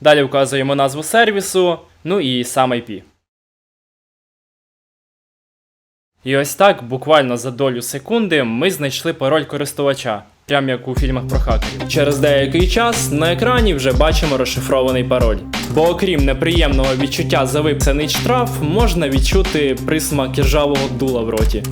Далі вказуємо назву сервісу, ну і сам IP. І ось так, буквально за долю секунди, ми знайшли пароль користувача, прям як у фільмах про хакерів. Через деякий час на екрані вже бачимо розшифрований пароль. Бо окрім неприємного відчуття за виписаний штраф, можна відчути присмак іржавого дула в роті.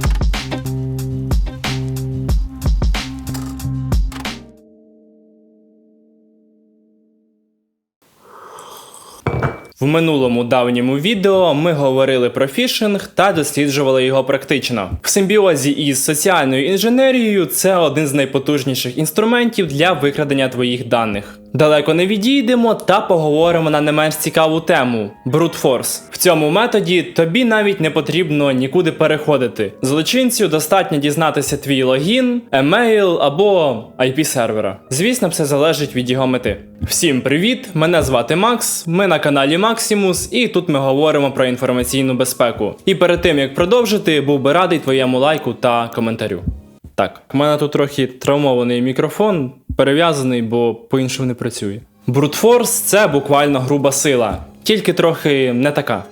В минулому давньому відео ми говорили про фішинг та досліджували його практично. В симбіозі із соціальною інженерією це один з найпотужніших інструментів для викрадення твоїх даних. Далеко не відійдемо та поговоримо на не менш цікаву тему force. В цьому методі тобі навіть не потрібно нікуди переходити. Злочинцю достатньо дізнатися твій логін, емейл або IP сервера. Звісно, все залежить від його мети. Всім привіт! Мене звати Макс. Ми на каналі Maximus, і тут ми говоримо про інформаційну безпеку. І перед тим як продовжити, був би радий твоєму лайку та коментарю. Так, у мене тут трохи травмований мікрофон, перев'язаний, бо по-іншому не працює. Брутфорс це буквально груба сила, тільки трохи не така.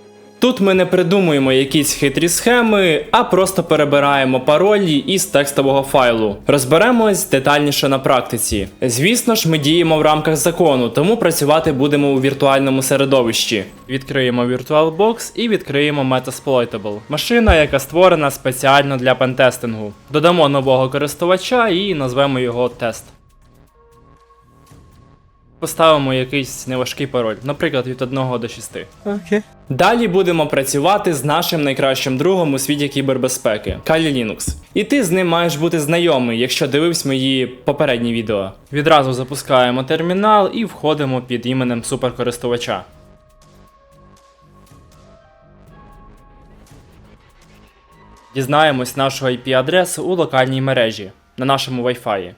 Тут ми не придумуємо якісь хитрі схеми, а просто перебираємо паролі із текстового файлу. Розберемось детальніше на практиці. Звісно ж, ми діємо в рамках закону, тому працювати будемо у віртуальному середовищі. Відкриємо VirtualBox і відкриємо Metasploitable. Машина, яка створена спеціально для пентестингу. Додамо нового користувача і назвемо його тест. Поставимо якийсь неважкий пароль, наприклад, від 1 до 6. Окей. Далі будемо працювати з нашим найкращим другом у світі кібербезпеки Kali Linux. І ти з ним маєш бути знайомий, якщо дивився мої попередні відео. Відразу запускаємо термінал і входимо під іменем суперкористувача. Дізнаємось нашу IP-адресу у локальній мережі на нашому Wi-Fi.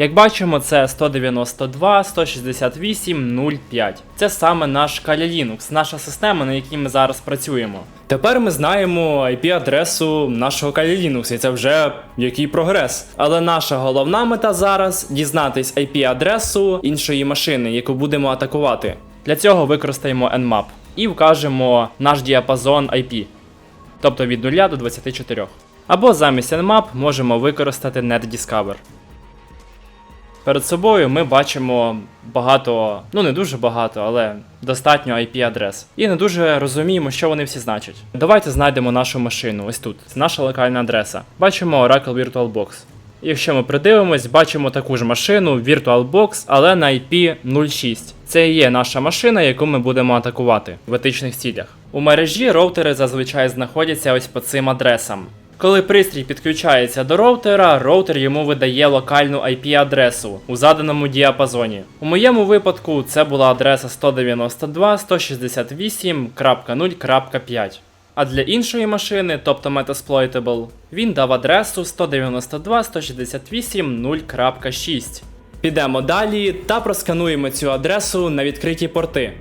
Як бачимо, це 192.168.0.5. Це саме наш Kali Linux, наша система, на якій ми зараз працюємо. Тепер ми знаємо IP-адресу нашого Kali Linux, і це вже який прогрес. Але наша головна мета зараз дізнатись IP-адресу іншої машини, яку будемо атакувати. Для цього використаємо Nmap і вкажемо наш діапазон IP, тобто від 0 до 24. Або замість Nmap можемо використати NetDiscover. Перед собою ми бачимо багато, ну не дуже багато, але достатньо IP-адрес. І не дуже розуміємо, що вони всі значать. Давайте знайдемо нашу машину. Ось тут. Це наша локальна адреса. Бачимо Oracle VirtualBox. Якщо ми придивимось, бачимо таку ж машину VirtualBox, але на IP 06. Це і є наша машина, яку ми будемо атакувати в етичних цілях. У мережі роутери зазвичай знаходяться ось по цим адресам. Коли пристрій підключається до роутера, роутер йому видає локальну IP-адресу у заданому діапазоні. У моєму випадку це була адреса 192.168.0.5. А для іншої машини, тобто Metasploitable, він дав адресу 192.168.0.6. Підемо далі та проскануємо цю адресу на відкриті порти.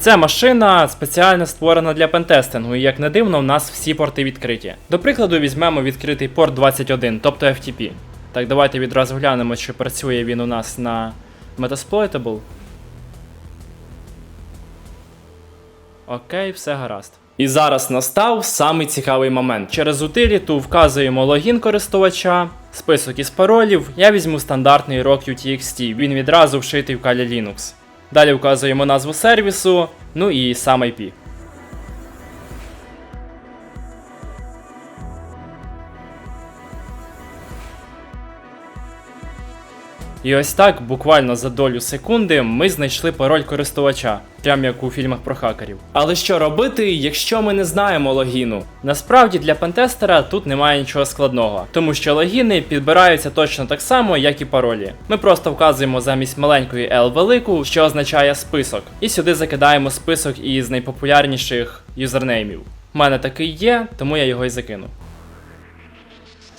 Ця машина спеціально створена для пентестингу, і як не дивно, у нас всі порти відкриті. До прикладу, візьмемо відкритий порт 21, тобто FTP. Так, давайте відразу глянемо, чи працює він у нас на Metasploitable. Окей, все гаразд. І зараз настав самий цікавий момент. Через утиліту вказуємо логін користувача, список із паролів. Я візьму стандартний ROC UTXT, він відразу вшитий в Kali Linux. Далі вказуємо назву сервісу, ну і сам IP. І ось так, буквально за долю секунди, ми знайшли пароль користувача, прям як у фільмах про хакерів. Але що робити, якщо ми не знаємо логіну? Насправді для пентестера тут немає нічого складного, тому що логіни підбираються точно так само, як і паролі. Ми просто вказуємо замість маленької L велику, що означає список, і сюди закидаємо список із найпопулярніших юзернеймів. У мене такий є, тому я його і закину.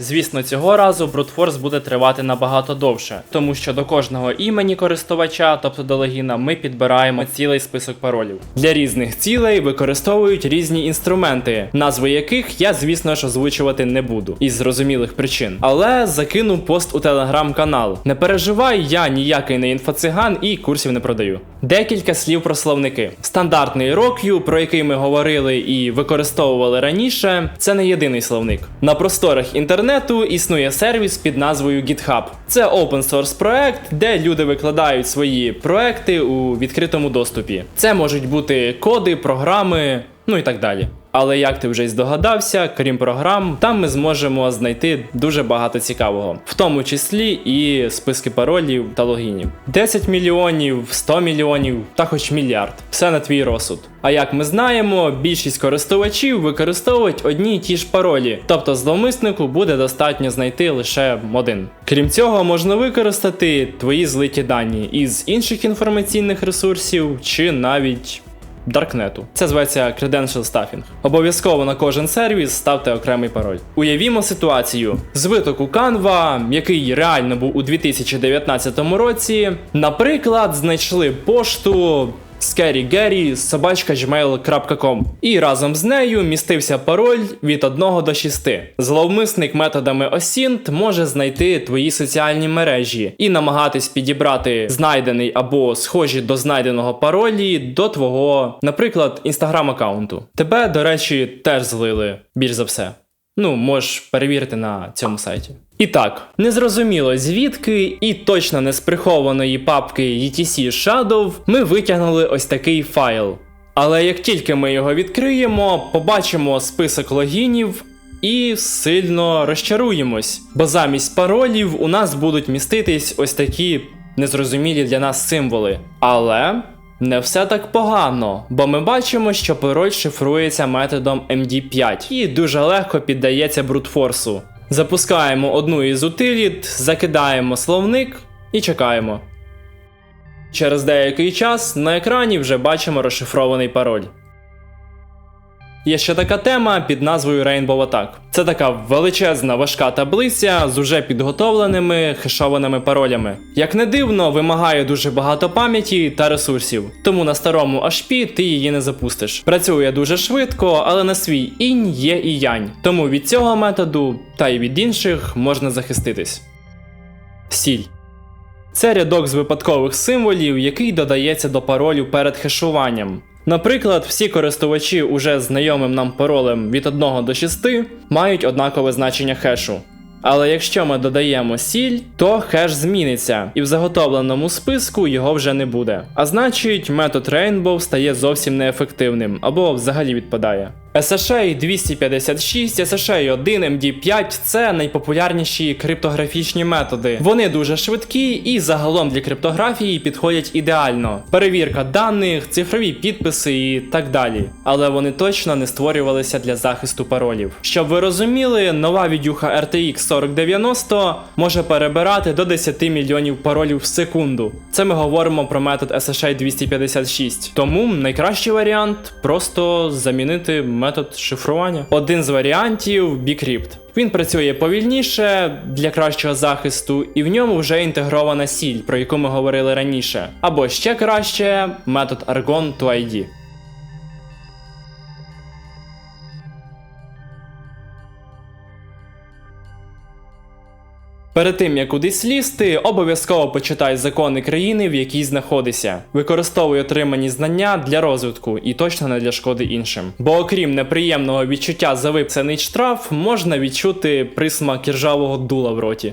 Звісно, цього разу брутфорс буде тривати набагато довше, тому що до кожного імені користувача, тобто до логіна, ми підбираємо цілий список паролів. Для різних цілей використовують різні інструменти, назви яких я, звісно ж, озвучувати не буду із зрозумілих причин. Але закину пост у телеграм-канал. Не переживай, я ніякий не інфоциган і курсів не продаю. Декілька слів про словники. Стандартний RockU, про який ми говорили і використовували раніше, це не єдиний словник. На просторах інтернету існує сервіс під назвою GitHub. Це open source проект, де люди викладають свої проекти у відкритому доступі. Це можуть бути коди, програми, ну і так далі. Але як ти вже й здогадався, крім програм, там ми зможемо знайти дуже багато цікавого, в тому числі і списки паролів та логінів. 10 мільйонів, 100 мільйонів та хоч мільярд. Все на твій розсуд. А як ми знаємо, більшість користувачів використовують одні й ті ж паролі, тобто зловмиснику буде достатньо знайти лише один. Крім цього, можна використати твої злиті дані із інших інформаційних ресурсів чи навіть Даркнету. Це зветься Credential Stuffing. Обов'язково на кожен сервіс ставте окремий пароль. Уявімо ситуацію: звиток у Canva, який реально був у 2019 році, наприклад, знайшли пошту. ScaryGary собачка.gmail.com І разом з нею містився пароль від 1 до 6. Зловмисник методами OSINT може знайти твої соціальні мережі і намагатись підібрати знайдений або схожі до знайденого паролі до твого, наприклад, інстаграм аккаунту. Тебе, до речі, теж злили, більш за все. Ну, можеш перевірити на цьому сайті. І так, незрозуміло звідки і точно не з прихованої папки ETC Shadow ми витягнули ось такий файл. Але як тільки ми його відкриємо, побачимо список логінів і сильно розчаруємось, бо замість паролів у нас будуть міститись ось такі незрозумілі для нас символи. Але не все так погано, бо ми бачимо, що пароль шифрується методом MD5 і дуже легко піддається брутфорсу. Запускаємо одну із утиліт, закидаємо словник і чекаємо. Через деякий час на екрані вже бачимо розшифрований пароль. Є ще така тема під назвою Rainbow Attack. Це така величезна важка таблиця з уже підготовленими хешованими паролями. Як не дивно, вимагає дуже багато пам'яті та ресурсів, тому на старому HP ти її не запустиш. Працює дуже швидко, але на свій інь є і янь. Тому від цього методу та й від інших можна захиститись. Сіль. Це рядок з випадкових символів, який додається до паролю перед хешуванням. Наприклад, всі користувачі уже знайомим нам паролем від 1 до 6 мають однакове значення хешу. Але якщо ми додаємо сіль, то хеш зміниться, і в заготовленому списку його вже не буде. А значить, метод Rainbow стає зовсім неефективним або взагалі відпадає. SSH 256, SSH 1, MD5 це найпопулярніші криптографічні методи. Вони дуже швидкі і загалом для криптографії підходять ідеально. Перевірка даних, цифрові підписи і так далі. Але вони точно не створювалися для захисту паролів. Щоб ви розуміли, нова відюха RTX 4090 може перебирати до 10 мільйонів паролів в секунду. Це ми говоримо про метод SSH 256. Тому найкращий варіант просто замінити метод шифрування. Один з варіантів Bcrypt. Він працює повільніше для кращого захисту, і в ньому вже інтегрована сіль, про яку ми говорили раніше. Або ще краще метод Argon to ID. Перед тим як кудись лізти, обов'язково почитай закони країни, в якій знаходишся. Використовуй отримані знання для розвитку і точно не для шкоди іншим. Бо окрім неприємного відчуття за виписаний штраф, можна відчути присмак ржавого дула в роті.